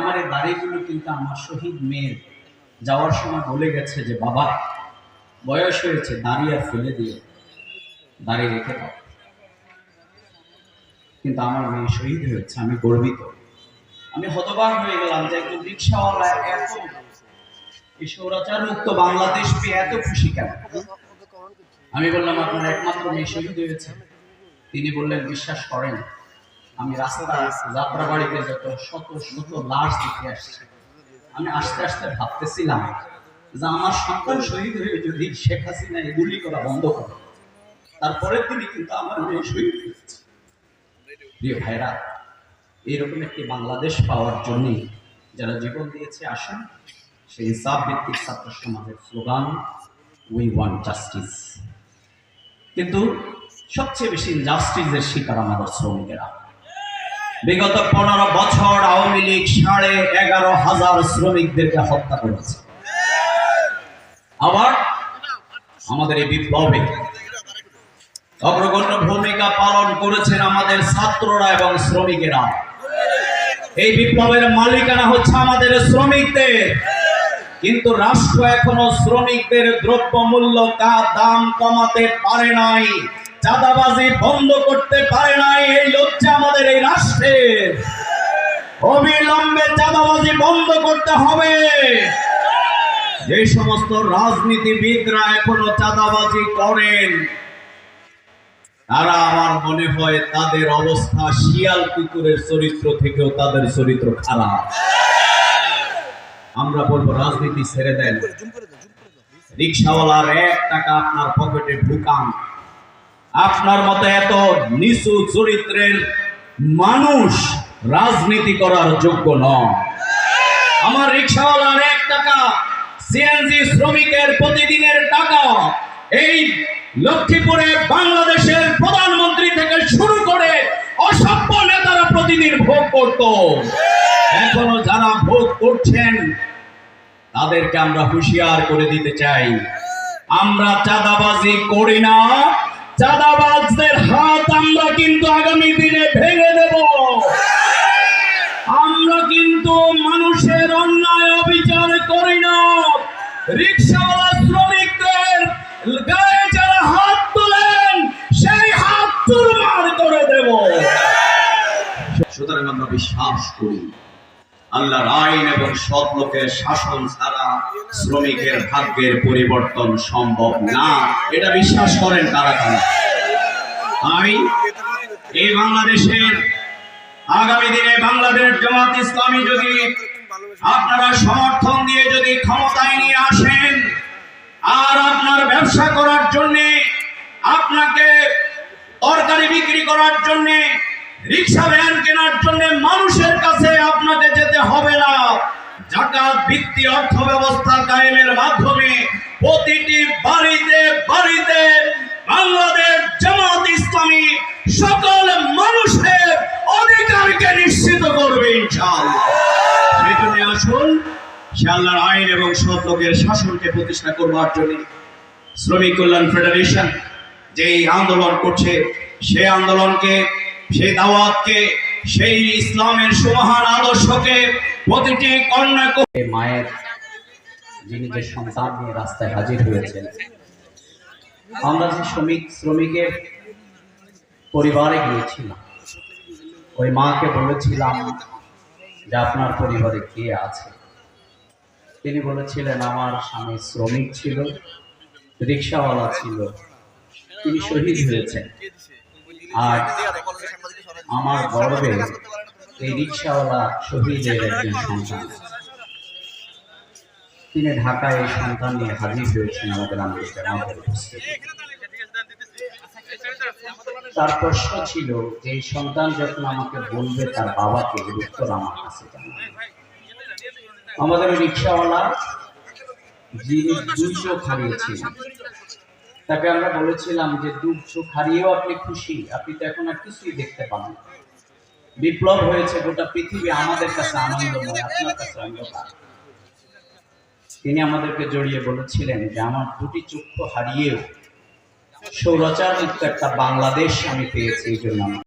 আমার এই দাড়িগুলো কিন্তু আমার শহীদ মেয়ের যাওয়ার সময় বলে গেছে যে, বাবা, বয়স হয়েছে, দাড়ি আর ফেলে দিয়ে দাড়ি রেখে দাও। কিন্তু আমার মেয়ে শহীদ হয়েছে, আমি গর্বিত। আমি হতবাক হয়ে গেলাম যে একজন রিক্সাওয়ালা এত এই সৌরাচার মুক্ত বাংলাদেশ পেয়ে এত খুশি কেন? আমি বললাম, আপনার একমাত্র মেয়ে শহীদ হয়েছে। তিনি বললেন, বিশ্বাস করেন আমি রাস্তা যাত্রা বাড়িতে যত শত শত লাশ দেখে আসছি, আমি আস্তে আস্তে ভাবতেছিলাম যে আমার সন্তান শহীদ হয়ে যদি শেখ হাসিনা গুলি করা বন্ধ করে, তারপরের দিনই কিন্তু আমার মেয়ে শহীদ হয়েছে প্রিয় ভাইরা এইরকম একটি বাংলাদেশ পাওয়ার জন্য যারা জীবন দিয়েছে আসেন, সেই ইনসাফ ভিত্তিক ছাত্র সমাজের স্লোগান উই ওয়ান্ট জাস্টিস কিন্তু সবচেয়ে বেশি ইনজাস্টিসের শিকার আমাদের শ্রমিকেরা। বিগত পনেরো বছর আওয়ামী লীগ সাড়ে এগারো হাজার শ্রমিকদেরকে হত্যা করেছে। আবার আমাদের এই বিপ্লবে অগ্রগণ্য ভূমিকা পালন করেছেন আমাদের ছাত্ররা এবং শ্রমিকেরা। এই বিপ্লবের মালিকানা হচ্ছে আমাদের শ্রমিকদের। কিন্তু রাষ্ট্র এখনও শ্রমিকদের দ্রব্য মূল্য দাম কমাতে পারে নাই। চাঁদাবাজি বন্ধ করতে পারে নাই এই লজ্জা আমাদের এই রাষ্ট্রের অবিলম্বে চাঁদাবাজি বন্ধ করতে হবে। যে সমস্ত রাজনীতিবিদরা এখনও চাঁদাবাজি করেন, তারা আমার মনে হয় তাদের অবস্থা শিয়াল কুকুরের চরিত্র থেকেও তাদের চরিত্র খারাপ। আমরা বলব রাজনীতি ছেড়ে দেন। রিক্সাওয়ালার এক টাকা আপনার পকেটে ঢুকান। আপনার মতো এত নিচু চরিত্রের মানুষ রাজনীতি করার যোগ্য নয়। আমার রিক্সাওয়ালার এক টাকা সিএনজি শ্রমিকের প্রতিদিনের টাকা, এই লক্ষ্মীপুরে বাংলাদেশের প্রধানমন্ত্রী থেকে শুরু করে অসভ্য নেতারা প্রতিদিন ভোগ করত। এখনও যারা ভোগ করছেন, তাদেরকে আমরা হুঁশিয়ার করে দিতে চাই। আমরা চাঁদাবাজি করি না। চাঁদাবাজদের হাত আমরা কিন্তু আগামী দিনে ভেঙে দেব। আমরা কিন্তু মানুষের অন্যায় অবিচার করি না। রিক্সাওয়ালা শ্রমিকদের গায়ে যারা হাত তোলেন, সেই হাত চুরমার করে দেব। সুতরাং আমরা বিশ্বাস করি, আল্লাহর আইন এবং সৎ লোকের শাসন ছাড়া শ্রমিকের ভাগ্যের পরিবর্তন সম্ভব না। এটা বিশ্বাস করেন কারা কারা? আমি এই বাংলাদেশের আগামী দিনে বাংলাদেশ জামাত ইসলামী যদি আপনারা সমর্থন দিয়ে যদি ক্ষমতায় নিয়ে আসেন, আর আপনার ব্যবসা করার জন্য, আপনাকে তরকারি বিক্রি করার জন্য, রিক্সা ভ্যান কেনার জন্য মানুষের কাছে আপনাকে যেতে হবে না জাকাত ভিত্তি অর্থ ব্যবস্থা কায়েমের মাধ্যমে প্রতিটি বাড়িতে বাড়িতে বাংলাদেশ জামাত ইসলামী সকল মানুষের অধিকারকে নিশ্চিত করবে ইনশাআল্লাহ। আসুন, সে আল্লাহর আইন এবং সৎ লোকের শাসনকে প্রতিষ্ঠা করবার জন্য শ্রমিক কল্যাণ ফেডারেশন যেই আন্দোলন করছে সেই আন্দোলনকে, সেই দাওয়াতকে, সেই ইসলামের সুমহান আদর্শকে প্রতিটি কন্যা মায়ের, যিনি যে সন্তান নিয়ে রাস্তায় হাজির হয়েছেন, আমরা যে শ্রমিক, শ্রমিকের পরিবারে গিয়েছিলাম, ওই মাকে বলেছিলাম যে আপনার পরিবারে কে আছে? তিনি বলেছিলেন, আমার স্বামী শ্রমিক ছিল, রিক্সাওয়ালা ছিল, তিনি শহীদ হয়েছেন। আর আমার গর্বে এই রিক্সাওয়ালা শহীদের একজন সন্তান। তিনি ঢাকায় এই সন্তান নিয়ে হাজির হয়েছেন আমাদের আমাদের তার প্রশ্ন ছিল, যে এই সন্তান যখন আমাকে বলবে তার বাবাকে উত্তর আমার কাছে আমাদের রিক্সাওয়ালা যিনি দুই হারিয়েছিলেন, তাকে আমরা বলেছিলাম যে দুই চোখ হারিয়েও আপনি খুশি, আপনি তো এখন আর কিছুই দেখতে পান না। বিপ্লব হয়েছে, গোটা পৃথিবী আমাদের কাছে আনন্দময়, আপনার কাছে অন্ধকার। তিনি আমাদেরকে জড়িয়ে বলেছিলেন যে, আমার দুটি চক্ষু হারিয়েও সৌরচার একটা বাংলাদেশ আমি পেয়েছি এই জন্য